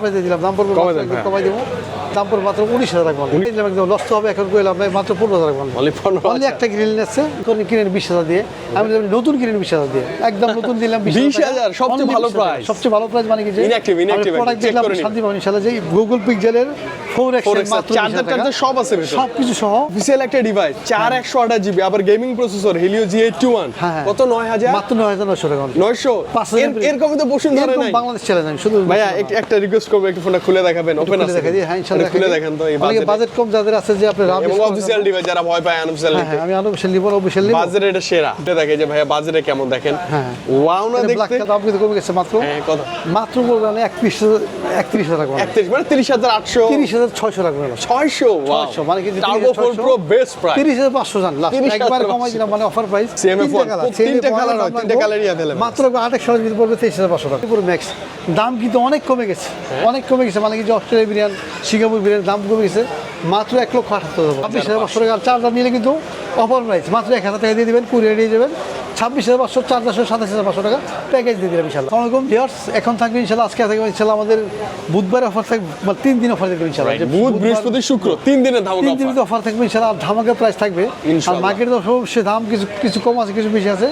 প্রাইসে দিলাম দাম পড়বে কমাই হ্যাঁ। কমাই দেবো। দাম পড়বে মাত্র উনিশ হাজার একদম লস হবে এখন কইলাম ভাই মাত্র পনেরো হাজার টাকা অনলি একটা গ্রিল নিচ্ছে কিনে বিশ হাজার দিয়ে। আমি নতুন কিনে বিশ হাজার দিয়ে। একদম নতুন দিলাম 20,000 হাজার সবচেয়ে ভালো 20,000 সবচেয়ে ভালো প্রাইস মানে কি যে প্রোডাক্ট। শান্তি পাবেন ইনশাআল্লাহ যে গুগল পিক্সেলের ফোর এক্স 4X মাত্র চার্জার টার্জার সব আছে ভেতরে। সহ? অফিসিয়াল একটা ডিভাইস চার একশো আঠাশ জিবি আবার gaming processor Helio G eight one. কত? নয় হাজার? মাত্র নয় হাজার নয়শো টাকা। নয়শো? পাঁচ হাজার এর- এর কমে তো বসুন ধরে নাই। বাংলাদেশ চ্যালেঞ্জ আমি শুধু ভাইয়া একটা রিকোয়েস্ট করব একটু ফোনটা খুলে দেখাবেন ওপেন আছে। দেখা হ্যাঁ ইনশাআল্লাহ খুলে দেখেন তো এই বাজেট কম যাদের আছে যে আপনি রাব এবং ডিভাইস যারা ভয় পায় হ্যাঁ হ্যাঁ আমি আনঅফিসিয়াল নিব অফিসিয়াল নিব। বাজারে এটা সেরা। এটা দেখে যে ভাইয়া কেমন দেখেন। ওয়াও না দেখতে। দাম কিন্তু কমে গেছে মাত্র। হ্যাঁ মাত্র মানে একত্রিশ একত্রিশ হাজার টাকা। একত্রিশ মানে তিরিশ হাজার আটশো। তিরিশ হাজার ছয়শো হলো। ছয়শো? ছয়শো, মানে কিন্তু turbo four pro best price তিরিশ হাজার পাঁচশো জান লাস্ট একবার কমাই দিলাম মানে অফার প্রাইস তিনটে তিনটে colour-ই available। মাত্র হাজার পড়বে তেইশ হাজার পাঁচশো টাকা। পুরো ম্যাক্স দাম কিন্তু অনেক কমে গেছে। হ্যাঁ। অনেক কমে গেছে মানে কি অস্ট্রেলিয়া বিরিয়ানি সিঙ্গাপুর বিরিয়ানির দাম কমে গেছে। মাত্র এক লক্ষ আটাত্তর হাজার। ছাব্বিশ হাজার পাঁচশো টাকা চার্জার নিলে কিন্তু অফার প্রাইস মাত্র এক হাজার টাকা দিয়ে দেবেন কুড়িয়ে দিয়ে দেবেন ছাব্বিশ হাজার পাঁচশো চার চারশো সাতাশ হাজার পাঁচশো টাকা প্যাকেজ দিয়ে দিলাম ইনশাল্লাহ আসসালামাইকুম ভিউয়ার্স এখন থাকবে ইনশাল্লাহ আজকে থাকবে ইনশাল্লাহ আমাদের বুধবার অফার থাকবে তিন দিন অফার থাকবে ইনশাল্লাহ বুধ বৃহস্পতি শুক্র তিন দিনের ধামক তিন দিনে অফার থাকবে ইনশাল্লাহ আর ধামাকের প্রাইস থাকবে। আর। মার্কেটে তো সে দাম কিছু কিছু কম আছে কিছু বেশি আছে।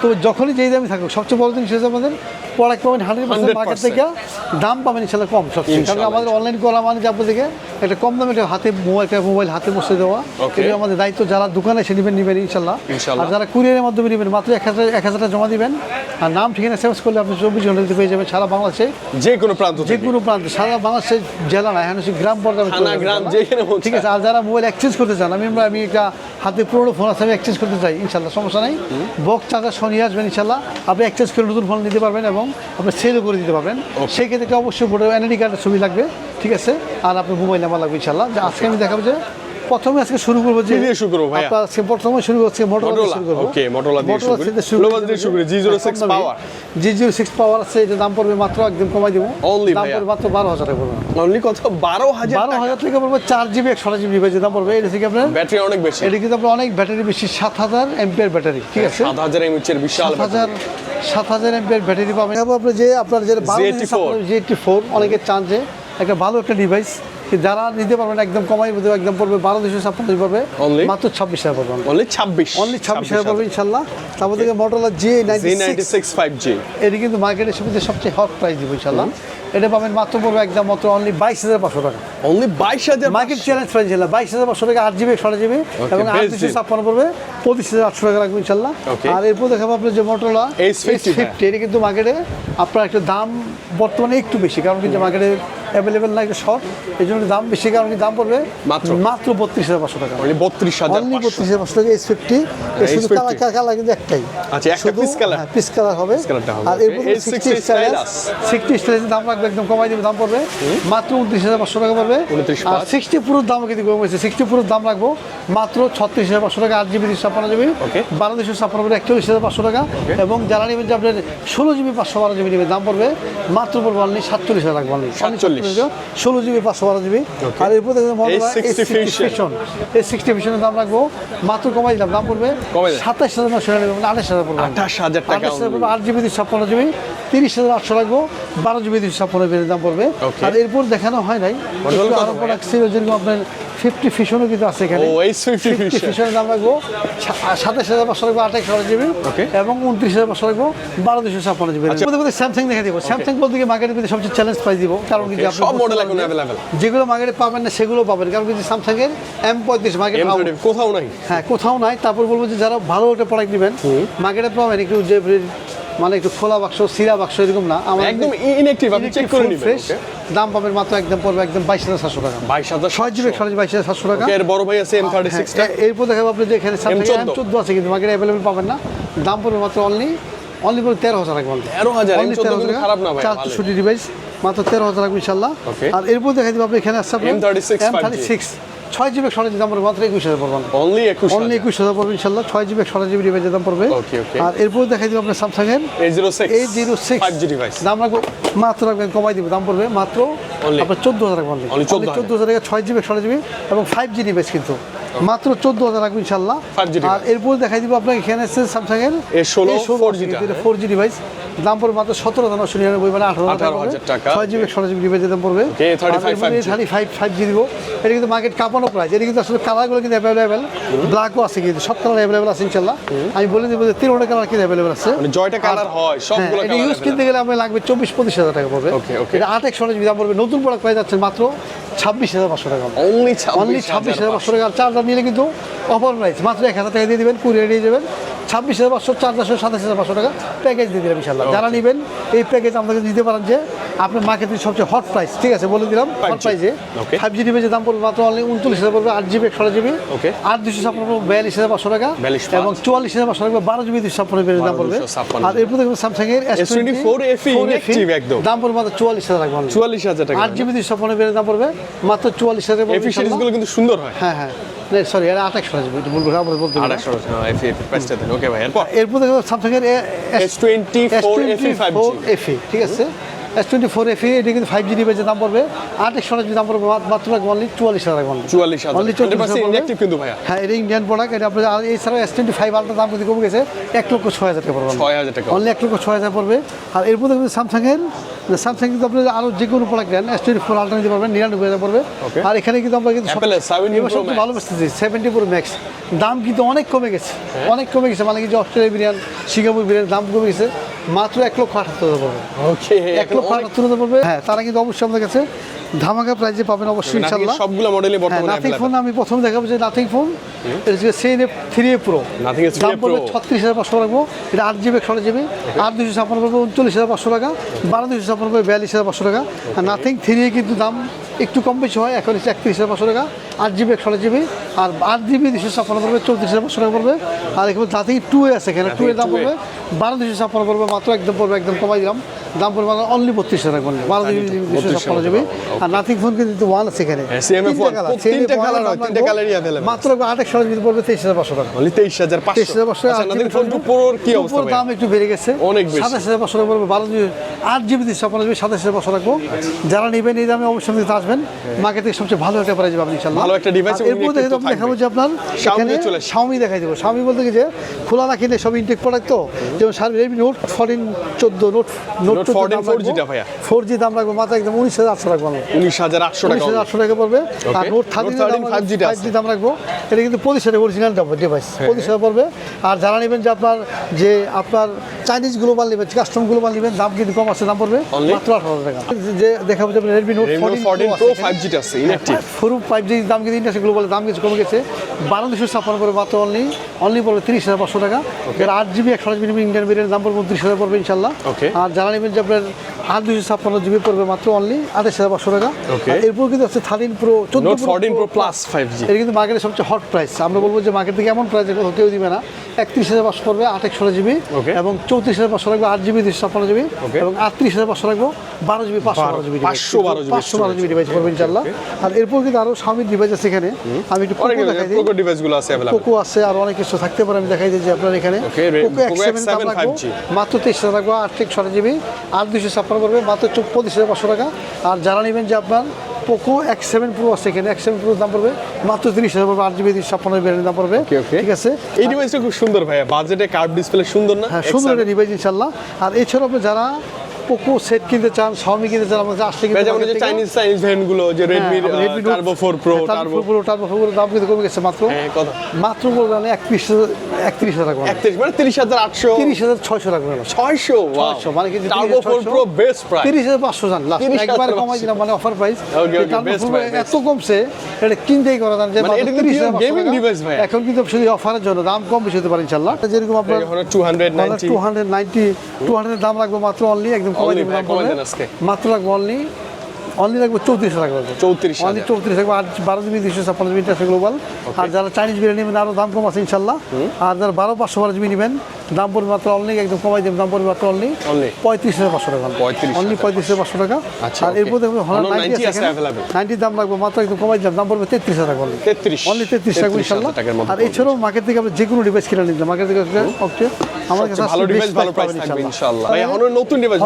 তো যখনই যেই দামে থাকুক সবচেয়ে বড় জিনিস হচ্ছে আমাদের প্রোডাক্ট পাবেন হান্ড্রেড পার্সেন্ট মার্কেট থেকে দাম পাবেন ইনশাল্লাহ কম সবচেয়ে। কারণ আমাদের অনলাইন করা মানে যে আপনাদেরকে একটা কম দামে একটা হাতে মোবাইল একটা মোবাইল হাতে বসে দেওয়া। এটা আমাদের দায়িত্ব যারা দোকানে এসে নেবেন নেবেন ইনশাল্লাহ। আর যারা কুরিয়ারের মাধ্যমে নেবেন মাত্র এক হাজার এক হাজার টাকা জমা দিবেন। আর নাম ঠিকানা সেভ করলে আপনি চব্বিশ ঘন্টাতে পেয়ে যাবেন সারা বাংলাদেশে। যে কোনো প্রান্ত যে কোনো প্রান্তে সারা বাংলাদেশের জেলা না এখন গ্রাম পর্যায়ে থানা, গ্রাম, যেখানে ঠিক আছে আর যারা মোবাইল এক্সচেঞ্জ করতে চান আমি আমরা আমি একটা হাতে পুরোনো ফোন আছে আমি এক্সচেঞ্জ করতে চাই ইনশাল্লাহ সমস্যা নাই। বক্স চার্জার সরিয়ে আসবেন ইনশাল্লাহ। আপনি এক্সচেঞ্জ করে নতুন ফোন নিতে পারবেন এবং আপনি সেলও করে দিতে পারবেন। সেই ক্ষেত্রে অবশ্যই ভোটার এনআইডি কার্ডের ছবি লাগবে ঠিক আছে? আর আপনার মোবাইল নাম্বার লাগবে ইনশাল্লাহ। যে আজকে আমি দেখাবো যে প্রথমে আজকে শুরু করব যে শুরু করব? আপনার আজকে প্রথমে শুরু করছে মোটরলা শুরু করব। Motorola দিয়ে শুরু করি। শুরু করি, G06 power। G zero six power আছে এটা দাম পড়বে মাত্র একদম কমাই দেবো। Only দাম পড়বে মাত্র বারো হাজার টাকা পড়বে। অনলি কত? বারো হাজার বারো হাজার থেকে পড়বে চার জিবি একশো জিবি যে দাম পড়বে। এটা থেকে আপনার ব্যাটারি অনেক বেশি। এটা কিন্তু আপনার অনেক ব্যাটারি বেশি সাত হাজার এমপিয়ার ব্যাটারি ঠিক আছে? সাত হাজার এমএচের বিশাল হাজার সাত হাজার এমপিয়ার ব্যাটারি পাবেন। আপনার যে আপনার যে Z84 জি এইটটি ফোর অনেকে চান যে একটা ভালো একটা ডিভাইস যারা নিতে পারবেন একদম কমাই মধ্যে একদম পড়বে বারো দুশো ছাপ্পান্ন পড়বে? মাত্র ছাব্বিশ হাজার পড়বে। অনলি ছাব্বিশ। অনলি ছাব্বিশ হাজার পড়বে ইনশাল্লাহ। তারপর থেকে Motorola G ninety six five G এটি কিন্তু মার্কেটের সুবিধা সবচেয়ে হট প্রাইস দিব ইনশাল্লাহ। এটা পাবেন মাত্র পড়বে একদম মাত্র অনলি বাইশ হাজার পাঁচশো টাকা। অনলি বাইশ হাজার মার্কেট চ্যালেঞ্জ প্রাইস ছিল বাইশ হাজার পাঁচশো টাকা আট জিবি ষোলো জিবি এবং আট দুশো ছাপ্পান্ন পড়বে পঁচিশ হাজার আটশো টাকা লাগবে ইনশাল্লাহ। আর এরপর দেখাবো আপনার যে মোটরলা H50 ফিফটি এটা কিন্তু মার্কেটে আপনার একটা দাম বর্তমানে একটু বেশি কারণ কিন্তু মার্কেটে অ্যাভেলেবেল না একটা শর্ট এই জন্য দাম বেশি কারণ দাম পড়বে মাত্র? মাত্র বত্রিশ হাজার পাঁচশো টাকা। বত্রিশ হাজার অনলি বত্রিশ হাজার পাঁচশো টাকা এস ফিফটি শুধু S50 কালার কালার কিন্তু একটাই। আচ্ছা, color? পিস কালার হবে। আর এরপর সিক্সটি stylus। সিক্সটি স্টাইলের দাম রাখবে একদম কমাই দিবে দাম পড়বে। মাত্র উনত্রিশ হাজার পাঁচশো টাকা পড়বে। আর সিক্সটি পুরোর দাম কিন্তু কম হয়েছে সিক্সটি পুরোর দাম রাখব। মাত্র ছত্রিশ হাজার পাঁচশো টাকা। আট জিবি দুশো ছাপ্পান্ন জিবি বারো দুশো ছাপ্পান্ন পড়বে একচল্লিশ হাজার পাঁচশো টাকা। এবং যারা নেবেন যে আপনার ষোলো জিবি পাঁচশো বারো জিবি নেবে দাম পড়বে। মাত্র পড়বে অনলি সাতচল্লিশ হাজার রাখব অনলি 47 ষোলো জিবি পাঁচশো বারো জিবি আর এরপর দেখবেন A60 Fusion। এই সিক্সটি ফিশনের দাম রাখব। মাত্র কমাই দিলাম দাম পড়বে সাতাশ হাজার নশো টাকা নেবে আঠাশ হাজার পড়বে। আঠাশ হাজার টাকা আট জিবি দুশো ছাপ্পান্ন জিবি তিরিশ হাজার আটশো রাখব বারো জিবি দুশো ছাপ্পান্ন জিবির দাম পড়বে। আর এরপর দেখানো হয় নাই। আরও প্রোডাক্ট ছিল যেরকম আপনার ফিফটি ফিশনও কিন্তু আছে এখানে। ও, H50 Fusion। ফিশনের দাম রাখব। সাতাশ হাজার পাঁচশো রাখব আঠাশ হাজার জিবি। এবং উনত্রিশ হাজার পাঁচশো রাখব বারো দুশো ছাপ্পান্ন জিবি। আচ্ছা। স্যামসাং দেখা দিব। স্যামসাং বলতে গিয়ে মার্কেটের মধ্যে সবচেয়ে চ্যালেঞ্জ প্রাইস দিব। কারণ কি যে আপনি সব বুঝতে মডেল পারবেন এখন যে অ্যাভেলেবেল যেগুলো মার্কেটে পাবেন না সেগুলো পাবেন। কারণ কিন্তু স্যামসাং এর এম পঁয়ত্রিশ মার্কেট কোথাও নাই। হ্যাঁ কোথাও নাই। তারপর বলব যে যারা ভালো একটা প্রোডাক্ট নেবেন মার্কেটে পাবেন একটু যে মানে একটু খোলা বাক্স সিরা বাক্স এরকম না। আমার একদম ইনএক্টিভ আপনি চেক করে নিবেন ফ্রেশ দাম পাবেন মাত্র একদম পড়বে একদম বাইশ হাজার সাতশো টাকা। বাইশ হাজার ছয় জিবি হাজার সাতশো টাকা। এর বড় ভাই আছে এম থার্টি সিক্স হ্যাঁ, এরপর দেখাবো আপনি যে এখানে M14 এম চোদ্দ। আছে কিন্তু মার্কেটে অ্যাভেলেবেল পাবেন না। দাম পড়বে মাত্র অনলি অনলি পড়বে তেরো হাজার রাখবেন 13,000 M14 কিন্তু খারাপ না ভাই, ভালোই। চৌষট্টি ডিভাইস মাত্র তেরো হাজার রাখব ইনশাল্লাহ Okay. আর এরপর দেখা দিবে আপনি এখানে আপনার M36 সিক্স ছয় জিবি একশো দাম পড়বে মাত্র একুশ হাজার পড়বেন অনলি একুশ অনলি একুশ হাজার পড়বে ইনশাল্লাহ। ছয় জিবি একশো জিবি ডিভাইসের দাম পড়বে. আর এরপর দেখা দিবে আপনার স্যামসাং এর eight zero six eight zero six device দাম রাখব মাত্র রাখবেন কমাই দিব দাম পড়বে মাত্র? আপনার চোদ্দ হাজার রাখবেন Only 14,000 চোদ্দ হাজার। টাকা ছয় জিবি একশো জিবি এবং ফাইভ জি ডিভাইস কিন্তু। মাত্র চোদ্দ হাজার রাখব ইনশাল্লাহ। 5G আর এরপর দেখাই দিব আপনার এখানে স্যামসাং এর A16 4G টা, ফোর জি ডিভাইস দাম পড়বে মাত্র সতেরো হাজার নশো নিরানব্বই মানে আঠারো 18,000 টাকা। ছয় জিবি ষোলো জিবি ডিভাইসের দাম পড়বে। Okay, 35 5G thirty five five G দিব। এটা কিন্তু মার্কেট কাঁপানো প্রাইস এটা কিন্তু আসলে কালারগুলো কিন্তু অ্যাভেলেবেল ব্ল্যাকও আছে কিন্তু। সব কালার অ্যাভেলেবেল আছে ইনশাল্লাহ আমি বলে দেবো যে তিনটা কালার কিন্তু অ্যাভেলেবেল আছে। মানে জয়টা কালার হয় হ্যাঁ, সবগুলো এটা ইউজ কিনতে গেলে আপনার লাগবে চব্বিশ পঁচিশ হাজার টাকা পড়বে. এটা আট একশো জিবি দাম পড়বে। নতুন প্রোডাক্ট পাই যাচ্ছে মাত্র ছাব্বিশ হাজার পাঁচশো টাকা। অনলি অনলি ছাব্বিশ হাজার পাঁচশো টাকা। চার্জার নিলে কিন্তু অফার প্রাইস মাত্র এক হাজার টাকা দিয়ে দেবেন কুরিয়ার দিয়ে দেবেন ছাব্বিশ হাজার পাঁচশো চার্জারশো সাতাশ হাজার পাঁচশো টাকা প্যাকেজ দিয়ে দিলাম ইনশাল্লাহ যারা নেবেন এই প্যাকেজ আমাদেরকে দিতে পারেন যে আপনার মার্কেটের সবচেয়ে হট প্রাইস ঠিক আছে বলে দিলাম হট প্রাইসে ফাইভ জি ডিভাইসের দাম পড়বে মাত্র অনলি উনচল্লিশ হাজার পড়বে আট জিবি একশো জিবি. আট দুশো ছাপ্পান্ন পড়বে বিয়াল্লিশ হাজার পাঁচশো টাকা। এবং চুয়াল্লিশ হাজার পাঁচশো টাকা বারো জিবি দুশো ছাপ্পান্ন দাম পড়বে। আর এরপর দেখবেন স্যামসাং এর S24 FE inactive একদম। দাম পড়বে মাত্র চুয়াল্লিশ হাজার টাকা। চুয়াল্লিশ হাজার টাকা। আট জিবি দুশো ছাপ্পান্ন দাম পড়বে মাত্র চুয়াল্লিশ হাজার সিরিজগুলো কিন্তু সুন্দর হয়। হ্যাঁ হ্যাঁ। সরি এটা আঠাশশো আসবে একটু ভুল করে আমাদের বলতে এফি প্রাইসটা দেন ওকে ভাই এরপর? এরপর দেখো স্যামসাং এর এস টোয়েন্টি ফোর এফি ঠিক আছে? এস টোয়েন্টি ফোর এফি এটা কিন্তু ফাইভ জি ডিভাইসের দাম পড়বে। আঠাশশো জিবি দাম পড়বে মাত্র অনলি চুয়াল্লিশ হাজার টাকা চুয়াল্লিশ হাজার। Only হান্ড্রেড 44 পার্সেন্ট পড়বে। ইনঅ্যাক্টিভ কিন্তু ভাইয়া। হ্যাঁ এটা ইন্ডিয়ান প্রোডাক্ট এটা আপনার আর এছাড়াও এস টোয়েন্টি ফাইভ আলটার দাম কিন্তু কমে গেছে এক লক্ষ ছয় হাজার টাকা পড়বে। ছয় হাজার টাকা। অনলি এক লক্ষ ছয় হাজার পড়বে। আর এরপর দেখবেন স্যামসাংয়ের স্যামসাং কিন্তু আপনি আরও যে কোনো প্রোডাক্ট নেন এস টোয়েন্টি ফোর আলটা নিতে পারবেন নিরানব্বই হাজার পড়বে। আর এখানে কিন্তু আমরা কিন্তু সব- Apple এর 17 এবার Pro সবচেয়ে Max। ভালো বেসতেছি সেভেন্টি ফোর ম্যাক্স দাম কিন্তু অনেক কমে গেছে। হ্যাঁ। অনেক কমে গেছে মানে কি যে অস্ট্রেলিয়া বিরিয়ানি সিঙ্গাপুর বিরিয়ানির দাম কমে গেছে। মাত্র এক লক্ষ আঠাত্তর হাজার পড়বে এক লক্ষ আটাত্তর হাজার পড়বে হ্যাঁ তারা কিন্তু অবশ্যই আমাদের কাছে ধামাকা প্রাইজে পাবেন অবশ্যই ইনশাল্লাহ সবগুলো মডেলই হ্যাঁ বর্তমানে নাথিং ফোন আমি প্রথমে দেখাবো যে নাথিং ফোন এটা হচ্ছে সেই three A pro S 3A দাম পড়বে। ছত্রিশ হাজার পাঁচশো রাখব এটা আট জিবি একশো জিবি আট দুশো ছাপ্পান্ন পড়বে উনচল্লিশ হাজার পাঁচশো টাকা বারো দুশো ছাপ্পান্ন পড়বে বিয়াল্লিশ হাজার পাঁচশো টাকা আর নাথিং থ্রি এ কিন্তু দাম একটু কম বেশি হয় এখন হচ্ছে একত্রিশ হাজার পাঁচশো টাকা আট জিবি একশো জিবি আর আট জিবি দুশো ছাপ্পান্ন পড়বে চৌত্রিশ হাজার পাঁচশো টাকা পড়বে। আর এখানে নাথিং টু এ আছে এখানে টু এর দাম 2A পড়বে। বারো দুশো ছাপ্পান্ন পড়বে মাত্র একদম পড়বে একদম কমাই দিলাম। দাম পড়বে অনলি বত্রিশ বারো দুশো ছাপ্পান্ন আর নাথিং ফোন কিন্তু ওয়ান আছে এখানে। তিনটা তিনটা এর হয়, মাত্র পড়বে তেইশ হাজার পাঁচশো টাকা। অনলি তেইশ হাজার তেইশ হাজার পাঁচশো আচ্ছা ফোন টু কি অবস্থা দাম একটু বেড়ে গেছে। অনেক বেশি। সাতাশ হাজার পাঁচশো টাকা পড়বে বারো জিবি আট জিবি দিচ্ছে আপনার জিবি সাতাশ হাজার পাঁচশো রাখব। যারা নেবেন এই দামে অবশ্যই কাছে আসবেন। মার্কেট থেকে সবচেয়ে ভালো একটা প্রাইজ পাবেন ইনশাল্লাহ ভালো একটা এবং এরপর দেখে দেখাবো যে আপনার এখানে। শাওমি দেখাই দেবো। শাওমি বলতে কি যে খোলা না কিনে সব ইনটেক প্রোডাক্ট তো। যেমন নোট ফোরটিন চোদ্দ নোট নোট Note 14 4G ভাইয়া। ফোর জি দাম রাখব মাত্র একদম রাখব আমরা। টাকা হাজার আটশো টাকা পড়বে। আর নোট Note 13 5G টা আছে। দাম রাখব। এটা কিন্তু অরিজিনাল ডিভাইস হ্যাঁ। পড়বে। আর যারা নেবেন যে আপনার যে আপনার চাইনিজ গ্লোবাল নেবেন কাস্টম গ্লোবাল নেবেন দাম কিন্তু কম আছে দাম পড়বে মাত্র আঠারো হাজার টাকা। যে দেখাবো যে Redmi note fourteen pro five জিটা আছে ইনঅ্যাক্টিভ ফোর ফাইভ জি দাম কিন্তু ইন্ডাস্ট্রি গ্লোবালের দাম কিছু কমে গেছে। বারো দুশো ছাপ্পান্ন পড়বে মাত্র অনলি অনলি পড়বে তিরিশ হাজার পাঁচশো টাকা। এর আট জিবি একশো জিবি ইন্ডিয়ান বিরিয়ানির দাম পড়বে উনত্রিশ হাজার পড়বে ইনশাল্লাহ। আর যারা নেবেন যে আপনার আট দুশো ছাপ্পান্ন জিবি পড়বে মাত্র অনলি আঠাশ হাজার পাঁচশো টাকা। এরপর কিন্তু আছে থার্টিন প্রো চোদ্দ fourteen pro plus five G এটা কিন্তু মার্কেটের সবচেয়ে হট প্রাইস আমরা বলব যে মার্কেট থেকে এমন প্রাইস কেউ দিবে না। একত্রিশ হাজার পাঁচশো পড়বে আট একশো জিবি. এবং চৌত্রিশ হাজার পাঁচশো রাখব আট জিবি দুশো ছাপ্পান্ন জিবি। এবং আটত্রিশ হাজার পাঁচশো রাখব বারো জিবি পাঁচশো বারো জিবি 512 GB পাঁচশো বারো জিবি ডিভাইস পড়বে ইনশাল্লাহ আর এরপর কিন্তু আরও স্বামীর ডিভাইস আছে এখানে। আমি একটু পোকো দেখাই দিই। ডিভাইসগুলো আছে পোকো আছে আর অনেক কিছু থাকতে পারে আমি দেখাই দিই যে আপনার এখানে। পোকো এক্স সেভেন দাম X7 রাখব মাত্র তেইশ হাজার রাখব আট ছয় জিবি। আর দুশো ছাপ্পান্ন পড়বে মাত্র চো- হাজার পাঁচশো টাকা। আর যারা নেবেন যে আপনার পোকো এক্স সেভেন প্রো আছে এখানে। এক্স সেভেন প্রো দাম পড়বে মাত্র তিরিশ হাজার পড়বে আট জিবি তিরিশ ছাপ্পান্ন জিবি দাম পড়বে. ঠিক আছে? এই ডিভাইসটা খুব সুন্দর ভাইয়া। বাজেটে কার্ভ ডিসপ্লে সুন্দর না? হ্যাঁ সুন্দর একটা ডিভাইস ইনশাল্লাহ আর এছাড়াও আপনি যারা পোকো সেট কিনতে চান শাওমি কিনতে চান আমাদের আসলে কিন্তু যেমন যে চাইনিজ চাইনিজ ভ্যানগুলো যে Redmi turbo four pro turbo pro turbo four দাম কিন্তু কমে গেছে মাত্র। হ্যাঁ কত? মাত্র বলবেন একত্রিশ একত্রিশ হাজার টাকা। একত্রিশ মানে তিরিশ হাজার আটশো। তিরিশ হাজার ছয়শো টাকা ছয়শো ছয়শো, মানে কি ফোর 30,600 প্রো বেস্ট প্রাইস তিরিশ হাজার পাঁচশো জান লাস্ট একবার কমাই দিলাম মানে অফার প্রাইস এত কমছে এটা কিনতেই করা যান যে মানে এটা 30,500 টাকা। device ভাই। এখন কিন্তু শুধু অফারের জন্য দাম কম বেশি হতে পারে ইনশাল্লাহ যেরকম আপনার two hundred ninety two hundred ninety two hundred দাম রাখব মাত্র অনলি একদম কমাই Only দেবো ভাই, দাম দেন আজকে। মাত্র রাখব অনলি অনলি রাখব চৌত্রিশ রাখব 34,000 অনলি চৌত্রিশ রাখব আর বারো জিবি দুশো ছাপ্পান্ন জিবি গ্লোবাল আর যারা চাইনিজ বিরিয়ানি নেবেন আরও দাম কম আছে ইনশাল্লাহ। আর যারা বারো পাঁচশো বারো জিবি নেবেন দাম পড়বে মাত্র অনলি একদম কমাই দেবেন দাম পড়বে মাত্র অনলি পঁয়ত্রিশ হাজার পাঁচশো টাকা। 35,000 অনলি পঁয়ত্রিশ হাজার পাঁচশো টাকা। আচ্ছা, আর এরপর দেখবেন নাইনটি আছে দাম রাখব মাত্র একদম কমাই দেবেন দাম পড়বে তেত্রিশ হাজার টাকা তেত্রিশ। অনলি তেত্রিশ টাকা ইনশাল্লাহ। আর এছাড়াও মার্কেট থেকে আপনি যে কোনো ডিভাইস কিনে নিতে মার্কেট থেকে ওকে আমার কাছে ভালো ডিভাইস ভালো প্রাইস থাকবে ভাই হনর নতুন ডিভাইস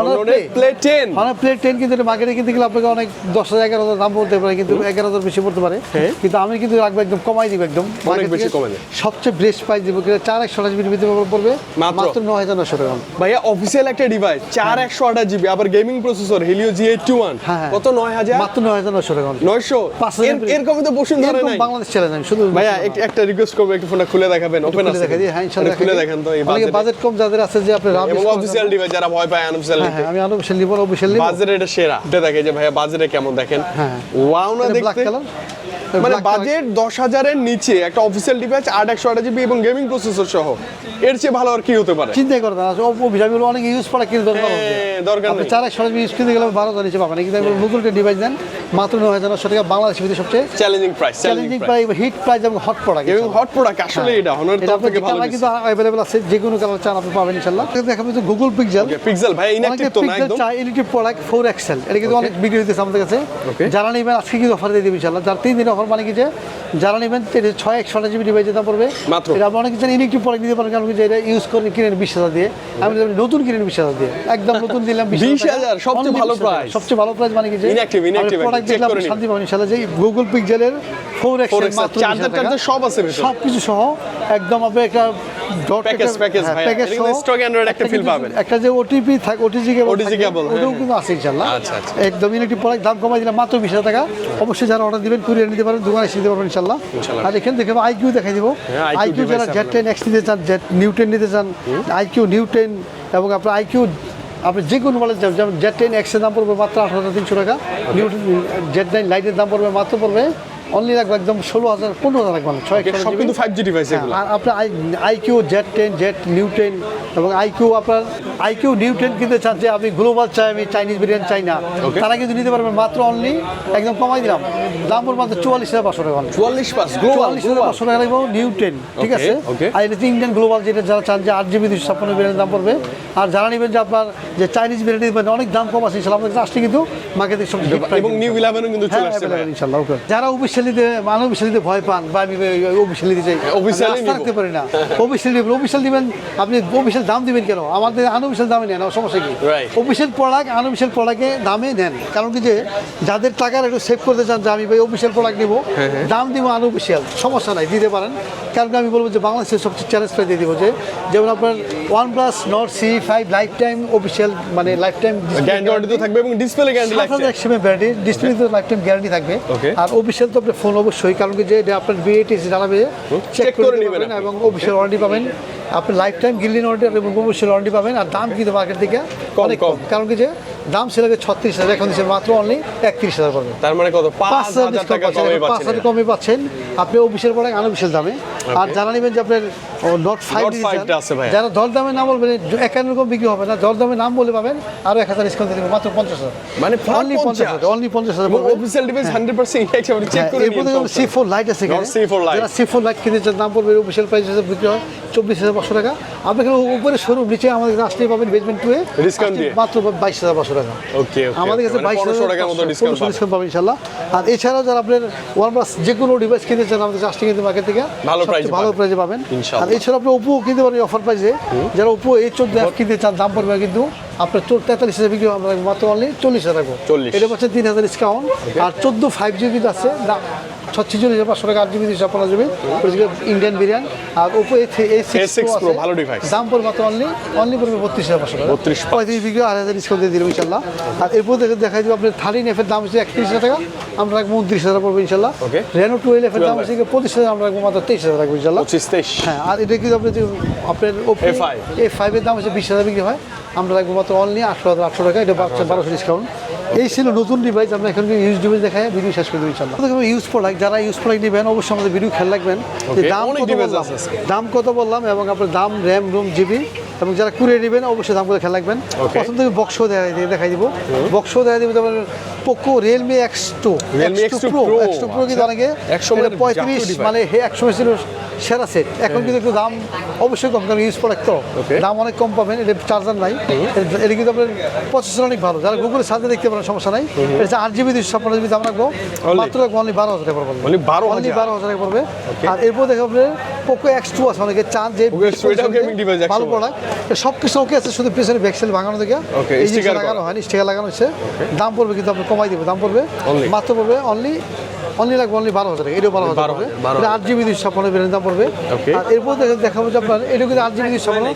প্লে 10 মানে প্লেট টেন কিন্তু মার্কেটে কিনতে গেলে আপনাকে অনেক দশ হাজার এগারো হাজার দাম বলতে পারে কিন্তু এগারো হাজার বেশি পড়তে পারে। কিন্তু আমি কিন্তু রাখব একদম কমাই দিব একদম। বেশি সবচেয়ে বেস্ট প্রাইস দিব কিন্তু চার একশো আঠাশ মিনিট ভিতরে পড়বে মাত্র? নয় হাজার নশো টাকা। ভাইয়া অফিসিয়াল একটা ডিভাইস চার একশো আঠাশ জিবি আবার gaming processor Helio G eight two one হ্যাঁ, হ্যাঁ। কত? নয় হাজার? মাত্র নয় হাজার নশো টাকা। নয়শো? পাঁচ এর- কমে তো বসুন ধরে নাই। বাংলাদেশ শুধু ভাইয়া একটা রিকোয়েস্ট করব একটু ফোনটা খুলে দেখাবেন ওপেন আছে হ্যাঁ ইনশাল্লাহ একটু খুলে দেখেন তো এই অনেকে বাজেট কম যাদের আছে যে আপনি এবং অফিসিয়াল ডিভাইস যারা ভয় পায় আনঅফিসিয়াল হ্যাঁ হ্যাঁ আমি আনঅফিসিয়াল নিব অফিসিয়াল নিব। বাজারে এটা সেরা। এটা দেখে যে ভাইয়া বাজারে কেমন দেখেন? হ্যাঁ। ওয়াও না দেখতে? মানে বাজেট দশ হাজারের নিচে একটা অফিসিয়াল ডিভাইস আট একশো আট জিবি এবং গেমিং প্রসেসর সহ। এর চেয়ে ভালো আর কি হতে পারে? চিন্তাই করে না অপো আমি অনেক ইউজ করা দরকার হ্যাঁ, দরকার নেই। চার একশো ইউজ কিনতে গেলে বারো হাজার নিচে পাবেন। কিন্তু নতুন একটা ডিভাইস দেন মাত্র নয় হাজার নশো টাকা বাংলাদেশের ভিতরে সবচেয়ে challenging price challenging price hit price এবং হট প্রোডাক্ট এবং হট প্রোডাক্ট আসলে এটা হনার তরফ থেকে ভালো কিন্তু অ্যাভেলেবল আছে যে কোনো কালার চান আপনি পাবেন ইনশাল্লাহ দেখাবো যে গুগল পিক্সেল পিক্সেল ভাই ইনঅ্যাক্টিভ তো না একদম। চাই ইলেকট্রিক প্রোডাক্ট ফোর এক্সেল এটা কিন্তু অনেক বিক্রি হইতেছে আমাদের কাছে. যারা নেবেন আজকে কিন্তু অফার দিয়ে দেবে ইনশাল্লাহ যার তিন দিন অফার মানে কি যে যারা নেবেন ছয় একশো আঠাশ জিবি ডিভাইস দাম পড়বে। মাত্র। এটা আপনি অনেক ইলেকট্রিক প্রোডাক্ট দিতে পারেন কারণ যে এটা ইউজ করে কিনেন বিশ হাজার দিয়ে। আমি নতুন কিনেন বিশ হাজার দিয়ে। একদম নতুন দিলাম 20,000 সবচেয়ে ভালো প্রাইস সবচেয়ে ভালো প্রাইস মানে কি যে প্রোডাক্ট একদম, check দেখলে করে আপনি নিন। শান্তি পাবেন ইনশাল্লাহ যে গুগল পিক্সেলের ফোর এক্স মাত্র সব আছে সব কিছু সহ একদম আপনি একটা ডট Package, package ভাই। এটা কিন্তু একটা feel পাবেন। একটা যে ওটিপি থাকে ওটিজি কেবল OTG cable, ওটাও। কিন্তু আছে ইনশাআল্লাহ আচ্ছা, আচ্ছা। একদম প্রোডাক্ট দাম কমাই দিলাম মাত্র টাকা অবশ্যই যারা অর্ডার দিবেন কুরিয়ার নিতে পারবেন দোকানে এসে নিতে পারবেন ইনশাআল্লাহ ইনশাআল্লাহ। আর এখানে দেখে আইকিউ দেখাই দিব আইকিউ যারা জেড টেন এক্স নিতে চান জেড নিউটেন নিতে চান আইকিউ নিউটেন এবং আপনার আইকিউ আপনি যে কোনো বলেন যেমন জেড টেন এক্সের দাম পড়বে মাত্র আঠারো তিনশো টাকা নিউটেন জেড নাইন লাইটের দাম পড়বে মাত্র পড়বে অনলি রাখব একদম ষোলো হাজার পনেরো হাজার রাখবেন ছয় সব কিন্তু ফাইভ জি ডিভাইস আর আপনার iQOO Z ten Z new ten এবং আইকিউ আপনার আইকিউ নিউ টেন কিনতে চান যে আপনি গ্লোবাল চাই আমি চাইনিজ বিরিয়ানি চাই না তারা কিন্তু নিতে পারবেন মাত্র অনলি একদম কমাই দিলাম। দাম পড়বে মাত্র চুয়াল্লিশ হাজার পাঁচশো টাকা। চুয়াল্লিশ চুয়াল্লিশ হাজার পাঁচশো টাকা লাগবে নিউ টেন ঠিক আছে? আর এটা ইন্ডিয়ান গ্লোবাল যেটা যারা চান যে আট জিবি দুশো ছাপ্পান্ন বিরিয়ানির দাম পড়বে। আর যারা নেবেন যে আপনার যে চাইনিজ বিরিয়ানি নেবেন অনেক দাম কম আছে ইনশাল্লাহ আমাদের আসলে কিন্তু মার্কেটে সব এবং নিউ ইলেভেনও কিন্তু চলে আসছে ভাই। হ্যাঁ, ইনশাল্লাহ যারা অফিসিয়ালিতে মানে অফিসিয়ালিতে ভয় পান বা আমি অফিসিয়ালি চাই। নিবো। রাখতে পারি না। অফিসিয়াল অফিসিয়াল দিবেন আপনি অফিসিয়াল দাম দিবেন কেন? আমাদের আনঅফিসিয়াল দামে নেন সমস্যা কি? অফিসিয়াল প্রোডাক্ট আনঅফিসিয়াল প্রোডাক্টে দামে নেন। কারণ কি যে যাদের টাকার একটু সেভ করতে চান যে আমি ভাই অফিসিয়াল প্রোডাক্ট নিবো দাম দিব আনঅফিসিয়াল সমস্যা নাই দিতে পারেন। কারণ আমি বলব যে বাংলাদেশের সবচেয়ে চ্যালেঞ্জ প্রাইস দিয়ে দিব যে যেমন আপনার OnePlus not C five lifetime official মানে লাইফ টাইম গ্যারান্টি থাকবে এবং ডিসপ্লে গ্যারান্টি ডিসপ্লে তো লাইফ টাইম গ্যারান্টি থাকবে। আর অফিসিয়াল তো আপনার ফোন অবশ্যই কারণ কি যে এটা আপনার বিএটিসি জানাবে চেক করে নেবেন এবং অফিসিয়াল ওয়ারেন্টি পাবেন। আপনি লাইফ টাইম গিল্ডিন ওয়ারেন্টি এবং অফিসিয়াল ওয়ারেন্টি পাবেন আর দাম কিন্তু মার্কেট থেকে অনেক। কম। কারণ কি যে দাম ছিল ছত্রিশ হাজার এখন দিচ্ছে মাত্র অনলি একত্রিশ হাজার পড়বে। তার মানে কত? পাঁচ হাজার ডিসকাউন্ট পাঁচ পাচ্ছেন হাজার কমে পাচ্ছেন। আপনি অফিসের পরে আনঅফিসিয়াল দামে। আর যারা নেবেন যে আপনার নট ফাইভ Note 5 টা আছে ভাইয়া। যারা দর দামে নাম বলবেন একান্ন রকম বিক্রি হবে না। দর দামে নাম বলে পাবেন আরও এক হাজার ডিসকাউন্ট দিবেন মাত্র পঞ্চাশ হাজার। মানে অনলি পঞ্চাশ হাজার অনলি পঞ্চাশ হাজার official device hundred percent check করে সি ফোর লাইট আছে Not C4 light। যারা সি ফোর লাইট কিনে চান দাম পড়বে অফিসিয়াল প্রাইস হিসেবে বিক্রি হয় চব্বিশ হাজার পাঁচশো টাকা। আপনি উপরে শোরুম নিচে আমাদের আসলেই পাবেন বেসমেন্ট টুয়ে দিয়ে? মাত্র বাইশ হাজার পাঁচশো টাকা। ওকে আমাদের কাছে বাইশ হাজার টাকার মতো ডিসকাউন্ট পাবেন। ইনশাল্লাহ। আর এছাড়াও যারা আপনার ওয়ান প্লাস যে কোনো ডিভাইস কিনতে চান আমাদের চাষটি কিনতে মার্কেট থেকে ভালো প্রাইস ভালো। প্রাইসে পাবেন। আর এছাড়া আপনি ওপো কিনতে পারেন অফার প্রাইসে যারা ওপো এই চোদ্দ কিনতে চান দাম পড়বে কিন্তু আপনার তেতাল্লিশ হাজার বিক্রি আমরা রাখব মাত্র অনলি চল্লিশ হাজার রাখব। 40 এটা পাচ্ছেন তিন হাজার ডিসকাউন্ট আর চোদ্দ ফাইভ জিবি আছে ছত্রিশ হাজার পাঁচশো টাকা আট জিবি দুশো পনেরো GB Indian biryani R Oppo A A A6 Pro, ভালো device। দাম পড়বে মাত্র অনলি অনলি পড়বে বত্রিশ হাজার পাঁচশো টাকা। 32 পঁয়ত্রিশ বিক্রি আড়াই হাজার ডিসকাউন্ট দিয়ে দিলাম ইনশাল্লাহ। আর এরপর দেখে দেখা যাবে আপনার থার্টিন এফের দাম হচ্ছে একত্রিশ হাজার টাকা। আমরা রাখব উনত্রিশ হাজার পড়ব ইনশাল্লাহ. রেনো টুয়েলভ এফের দাম 12 হচ্ছে পঁচিশ হাজার আমরা রাখব মাত্র তেইশ হাজার রাখব ইনশাল্লাহ। পঁচিশ তেইশ। হ্যাঁ আর এটা কিন্তু আপনার আপনার A5 এ ফাইভের দাম হচ্ছে বিশ হাজার বিক্রি হয়। আমরা রাখব মাত্র অনলি আটশো আটশো টাকা এটা বারোশো ডিসকাউন্ট এই ছিল নতুন ডিভাইস আমরা এখন ইউজ ডিভাইস দেখায় ভিডিও শেষ করে দেবো ইনশাল্লাহ ইউজ প্রোডাক্ট যারা ইউজ প্রোডাক্ট নেবেন অবশ্যই আমাদের ভিডিও খেয়াল রাখবেন যে দাম কত বললাম। দাম কত বললাম এবং আপনার দাম র্যাম রুম জিবি এবং যারা কুড়িয়ে নেবেন অবশ্যই দামগুলো খেয়াল রাখবেন। প্রথম থেকে বক্সও দেখাই দেখাই দিব। বক্সও দেখাই দিব তারপরে Poco Realme X two Realme X2 pro X two pro আচ্ছা। অনেকে পঁয়ত্রিশ মানে হে একশো ছিল সেরা সেট এখন কিন্তু একটু দাম অবশ্যই কম কারণ ইউজ প্রোডাক্ট তো। দাম অনেক কম পাবেন এটা চার্জার নাই। এটা- কিন্তু আপনার প্রসেসর অনেক ভালো। যারা গুগলের সাথে দেখতে পারেন সমস্যা নাই। এটা আট জিবি দুশো ছাপ্পান্ন জিবি দাম রাখব? মাত্র অনলি বারো হাজার টাকা পড়বে। 12,000 অনলি বারো হাজার টাকা পড়বে। আর এরপর দেখে আপনার পোকো এক্স টু আছে অনেকে চান যে Poco X2 এটাও gaming device ভালো প্রোডাক্ট সব কিছু ওকে আছে শুধু পিছনে ভেক্সেল ভাঙানো থেকে এই sticker লাগানো হয়নি স্টিকার লাগানো হচ্ছে দাম পড়বে কিন্তু আপনি কমাই দেবে দাম পড়বে। মাত্র পড়বে অনলি অনলি লাগবে অনলি বারো হাজার টাকা। এটাও বারো হাজার 12,000, পড়বে। 12,000 আট জিবি দুশো ছাপ্পান্ন বেরের দাম পড়বে। আর এরপর দেখা- দেখাবো যে আপনার এটা কিন্তু আট জিবি দুশো ছাপ্পান্ন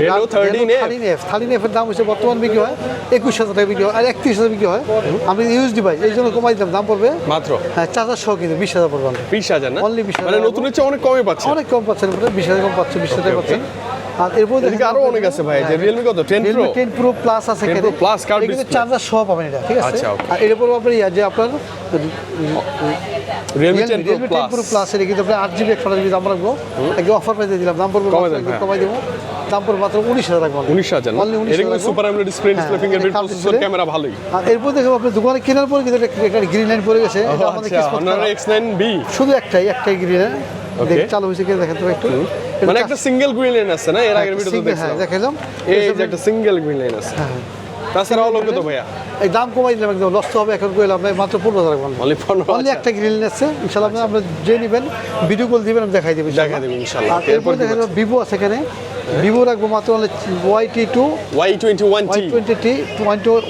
Reno 13F thirteen F thirteen এফের দাম হচ্ছে বর্তমান বিক্রি হয় একুশ হাজার টাকা বিক্রি হয় আর একত্রিশ হাজার বিক্রি হয়। আমি ইউজ ডিভাইস এই জন্য কমাই দিলাম দাম পড়বে। মাত্র? হ্যাঁ চার্জার সহ কিন্তু বিশ হাজার পড়বে বিশ হাজার না? Only 20,000 মানে নতুনের চেয়ে অনেক কমে পাচ্ছে। অনেক কম পাচ্ছেন বিশ হাজার কম পাচ্ছেন বিশ হাজার পাচ্ছেন আর এরপর এদিকে আরও অনেক আছে ভাই যে রিয়েলমি কত? Ten pro Realme ten pro plus আছে 10 এখানে। Pro Plus curved এটা চার্জার সহ পাবেন এটা ঠিক আছে? আচ্ছা, আর এর উপর আপনার ইয়া যে আপনার টেন প্রো প্লাস প্লাস এটা কিন্তু আপনি আট জিবি একশো জিবি দাম রাখব। একদম অফার প্রাইসে দিলাম দাম পড়বে কমাই হ্যাঁ। কমাই দেবো। দাম পড়বে মাত্র উনিশ হাজার রাখব উনিশ হাজার না? Only 19,000 এটা কিন্তু সুপার অ্যামোলেড ডিসপ্লে ডিসপ্লে হ্যাঁ, ফিঙ্গারপ্রিন্ট প্রসেসর ক্যামেরা ভালোই। আর এরপর দেখো আপনি দোকানে কেনার পরে কিন্তু একটা- গ্রিন লাইন পড়ে গেছে। এটা আমাদের আচ্ছা কিসমত হনার খারাপ। এক্স শুধু একটাই একটাই গ্রিন লাইন চালু হয়েছে কিনা দেখেন তো একটু। মানে একটা সিঙ্গেল গ্রিন লাইন আছে না? এর আগের হ্যাঁ, ভিডিওতে single, হ্যাঁ, দেখছিলাম। দেখালাম এই যে একটা সিঙ্গেল গ্রিন লাইন আছে। হ্যাঁ। তাছাড়া হলো কত ভাইয়া। এই দাম কমাই দিলাম একদম লস হবে এখন কইলাম ভাই মাত্র পনেরো হাজার রাখবেন অনলি একটা গ্রিল আছে ইনশাল্লাহ আপনি যে নেবেন ভিডিও কল দিবেন আমি দেখাই দেবো দেখাই দেবেন ইনশাল্লাহ। আর এরপর দেখা যাবে ভিভো আছে এখানে। ভিভো রাখব মাত্র only Y T two Y twenty one Y T twenty T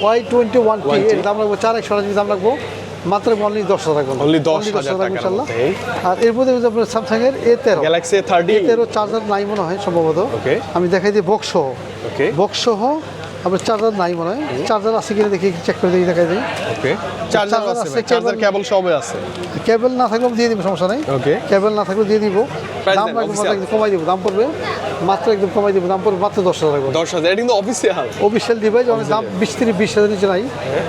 Y twenty one T এর দাম রাখব চার একশো দাম রাখব। মাত্র অনলি দশ হাজার টাকা অনলি দশ হাজার টাকা ইনশাল্লাহ। আর এর মধ্যে আপনার স্যামসাং এর এ তেরো। গ্যালাক্সি থার্টি এ তেরো চার্জার নাই মনে হয় সম্ভবত। ওকে আমি দেখাই দিই বক্স সহ ওকে বক্স সহ আপনার চার্জার নাই মনে হয়। চার্জার আছে কিনা দেখি চেক করে দেখি দেখাই দিই। ওকে চার্জার আছে চার্জার কেবল সবই আছে। কেবল না থাকলেও দিয়ে দিব সমস্যা নাই। ওকে কেবল না থাকলেও দিয়ে দিব। দাম কমাই দিব দাম পড়বে মাত্র একদম কমাই দিব দাম পড়বে মাত্র দশ হাজার দশ হাজার এটা কিন্তু অফিসিয়াল অফিসিয়াল ডিভাইস অনেক দাম বিশ থেকে বিশ হাজার নিচে নাই।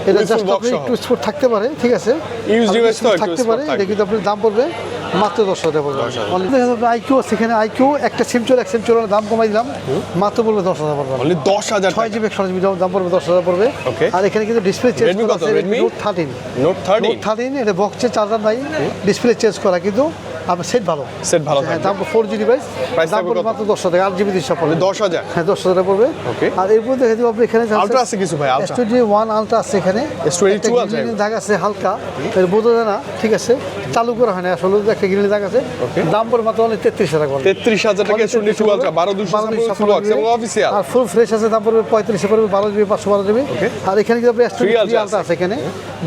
এটা জাস্ট আপনি একটু থাকতে পারে ঠিক আছে? ইউজ ডিভাইস থাকতে পারে। এটা কিন্তু আপনার দাম পড়বে। মাত্র দশ হাজার পড়বে আইকিউ আছে এখানে আইকিউ একটা সিম চলে এক সিম চলে দাম কমাই দিলাম। মাত্র পড়বে দশ হাজার পড়বে অনলি দশ হাজার ছয় জিবি একশো জিবি দাম পড়বে দশ হাজার পড়বে. আর এখানে কিন্তু ডিসপ্লে চেঞ্জ করা আছে Redmi? Note thirteen note thirty note thirteen এটা বক্সের চার্জার নাই। ডিসপ্লে চেঞ্জ করা কিন্তু আপনার সেট ভালো। সেট ভালো হ্যাঁ দাম ফোর জি ডিভাইস দাম পড়বে মাত্র দশ টাকা আট জিবি দিচ্ছে পড়বে দশ হাজার। হ্যাঁ দশ হাজার পড়বে. আর এরপর দেখে দিব আপনি এখানে আলট্রা আছে কিছু ভাই S ultra twenty one ultra আছে এখানে। S22 একটা আছে? দাগ আছে হালকা। এর বোঝা যায় না ঠিক আছে। চালু করা হয় না। আসলে একটা গ্রিলের দাগ আছে দাম পড়বে মাত্র অনেক তেত্রিশ হাজার তেত্রিশ হাজার টাকা টোয়েন্টি টু আলট্রা বারো দুশো ফুল অফিসিয়াল আর ফুল ফ্রেশ আছে দাম পড়বে পঁয়ত্রিশে পড়বে বারো জিবি পাঁচশো বারো জিবি। আর এখানে কিন্তু আপনি Three S23 Ultra আলট্রা আছে এখানে।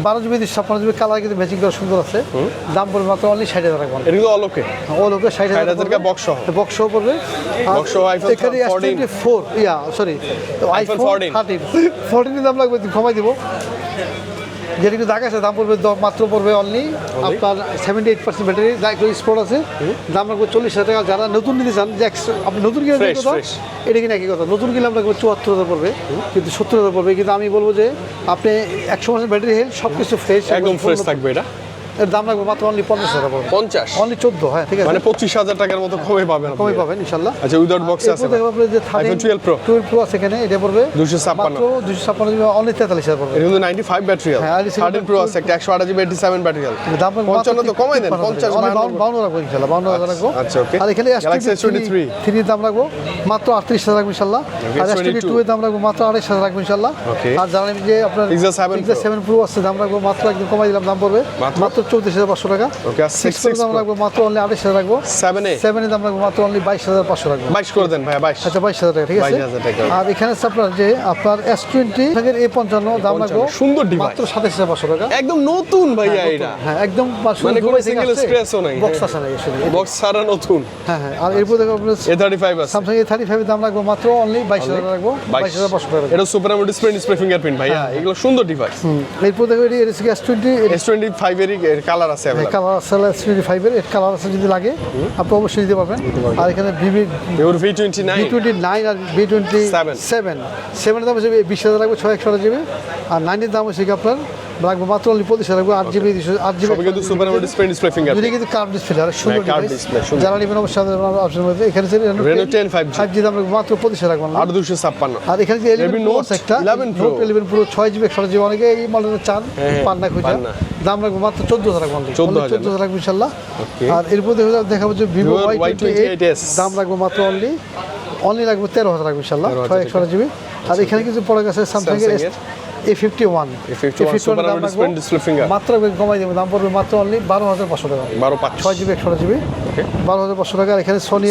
বারো জিবি ছাপ্পান্ন জিবি কালার কিন্তু ম্যাচিং করা সুন্দর আছে। দাম পড়বে মাত্র অনলি ষাট হাজার টাকা এটা কিন্তু অলোকে ও লোকে ষাট হাজার টাকা। বক্স সহ। পড়বে। এখানে 14 twenty four yeah sorry iPhone 14 thirteen ফোরটিনের দাম লাগবে কমাই দিব। যেটা কিন্তু দাগ আছে দাম পড়বে মাত্র পড়বে অনলি আপনার seventy eight percent battery spot আছে দাম রাখবে চল্লিশ হাজার টাকা। যারা নতুন নিতে চান যে আপনি নতুন কিনে কথা এটা কিনা একই কথা। নতুন কিনলে আপনাকে চুয়াত্তর হাজার পড়বে কিন্তু সত্তর হাজার পড়বে। কিন্তু আমি বলব যে আপনি একশো পার্সেন্ট ব্যাটারি হেলথ সব কিছু ফ্রেশ একদম ফ্রেশ থাকবে এটা। এর দাম রাখবে মাত্র অনলি পঞ্চাশ হাজার পড়বে। পঞ্চাশ? অনলি চোদ্দ হ্যাঁ ঠিক আছে। মানে পঁচিশ হাজার টাকার মতো কমে পাবেন। কমে পাবেন ইনশাল্লাহ আচ্ছা উইদাউট বক্স আছে এরপর দেখো আপনি যে iPhone 12 Pro। 12 Pro আছে এখানে এটা পড়বে 256 মাত্র 256 অনলি 43 হাজার পড়বে। কিন্তু নাইনটি ফাইভ ব্যাটারি হ্যাঁ, আর থার্টিন প্রো আছে একটা একশো আট জিবি এইটি সেভেন ব্যাটারি দাম পঞ্চান্ন তো কমাই দেন পঞ্চাশ। 52 রাখব ইনশাল্লাহ 52 হাজার রাখব। আচ্ছা, okay। আর এখানে Galaxy S23 S23 3 দাম রাখব মাত্র 38 হাজার রাখব ইনশাল্লাহ আর S22 S22 এর দাম রাখব মাত্র 28 হাজার রাখব ইনশাল্লাহ আর জানেন যে আপনার Pixel 7 Pixel Pro। 7 Pro আছে দাম রাখব মাত্র একদম কমাই দিলাম দাম পড়বে মাত্র? মাত্র 34500 টাকা। Okay, আর 6 6 দাম রাখব মাত্র অনলি 28 হাজার রাখব সেভেন এ 7 এর দাম রাখব মাত্র অনলি 22500 রাখব বাইশ করে দেন ভাই বাইশ। আচ্ছা বাইশ হাজার টাকা ঠিক আছে? আর এখানে আছে আপনার যে আপনার এস টোয়েন্টি এ পঞ্চান্ন দাম রাখব সুন্দর। মাত্র সাতাশ হাজার পাঁচশো টাকা। একদম নতুন ভাইয়া এটা। হ্যাঁ একদম মানে কোনো single scratch নাই। বক্স আসে নাই আসলে বক্স ছাড়া নতুন। হ্যাঁ হ্যাঁ আর এরপর দেখো আপনার এ থার্টি ফাইভ আছে। স্যামসাং এ থার্টি ফাইভের দাম রাখব মাত্র অনলি বাইশ হাজার রাখব বাইশ। হাজার পাঁচশো টাকা। এটা সুপার ডিসপ্লে ডিসপ্লে ফিঙ্গারপ্রিন্ট ভাইয়া। এগুলো সুন্দর ডিভাইস এরপর দেখো এটি S S twenty S twenty five এর কালার আছে। কালার আছে এস টোয়েন্টি ফাইভের এর কালার আছে যদি লাগে আপনি অবশ্যই দিতে পারবেন। আর এখানে VV V twenty nine twenty nine আর ভি টোয়েন্টি সেভেন সেভেন সেভেনের দাম হচ্ছে বিশ হাজার লাগবে ছয় একশো জিবি আর নাইনের দাম হচ্ছে কি লাগবে মাত্র অনলি পঁচিশ হাজার আট জিবি আট জিবি কিন্তু সুপার আমোলেড ডিসপ্লে ডিসপ্লে যদি কিন্তু কার্ড ডিসপ্লে আর সুন্দর। যারা নেবেন অবশ্যই অপশন মধ্যে। এখানে Reno 10 5G ফাইভ জি দাম মাত্র পঁচিশ হাজার লাগবে আট দুশো ছাপ্পান্ন। আর এখানে যে Redmi ইলেভেন নোট একটা 11 Pro। নোট ইলেভেন পুরো ছয় জিবি একশো জিবি অনেকে এই মডেলের চান হ্যাঁ, পান না খুঁজে। দাম রাখব মাত্র চোদ্দ হাজার রাখব 14,000 চোদ্দ হাজার রাখব ইনশাল্লাহ। আর এরপর দেখো দেখাবো যে ভিভো ওয়াই টোয়েন্টি Y28s দাম রাখব মাত্র অনলি অনলি রাখব তেরো হাজার রাখব ইনশাল্লাহ 13,000 ছয় একশো জিবি আর এখানে কিছু পড়ে গেছে স্যামসাং এর A fifty one A51 Super AMOLED display, display finger। মাত্র কমাই দেবো। দাম পড়বে মাত্র অনলি বারো হাজার পাঁচশো টাকা। বারো পাঁচ। ছয় জিবি একশো জিবি বারো হাজার পাঁচশো টাকা। এখানে সোনি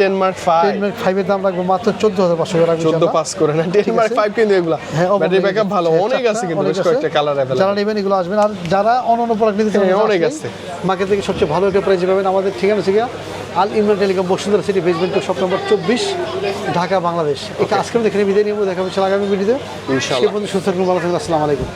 টেন মার্ক ফাইভ ফাইভের দাম রাখব মাত্র চোদ্দ হাজার পাঁচশো টাকা। চোদ্দ। পাস করে না। টেন মার্ক ফাইভ কিন্তু এগুলা। হ্যাঁ, ব্যাটারি ব্যাকআপ ভালো। অনেক আছে কিন্তু বেশ কয়েকটা আছে। কালার যারা নেবেন এগুলো আসবেন। আর যারা অন্য অন্য প্রোডাক্ট নিতে চান হ্যাঁ, অনেক আছে। মার্কেট থেকে সবচেয়ে ভালো একটা প্রাইস পাবেন আমাদের ঠিকানা থেকে Al Imran telecom Bashundhara city basement shop number চব্বিশ ঢাকা বাংলাদেশ। এটা আজকে দেখে বিদায় নিয়ে দেখা হচ্ছে আগামী ভিডিওতে। সে পর্যন্ত সুস্থ থাকুন ভালো থাকুন আসসালামু আলাইকুম।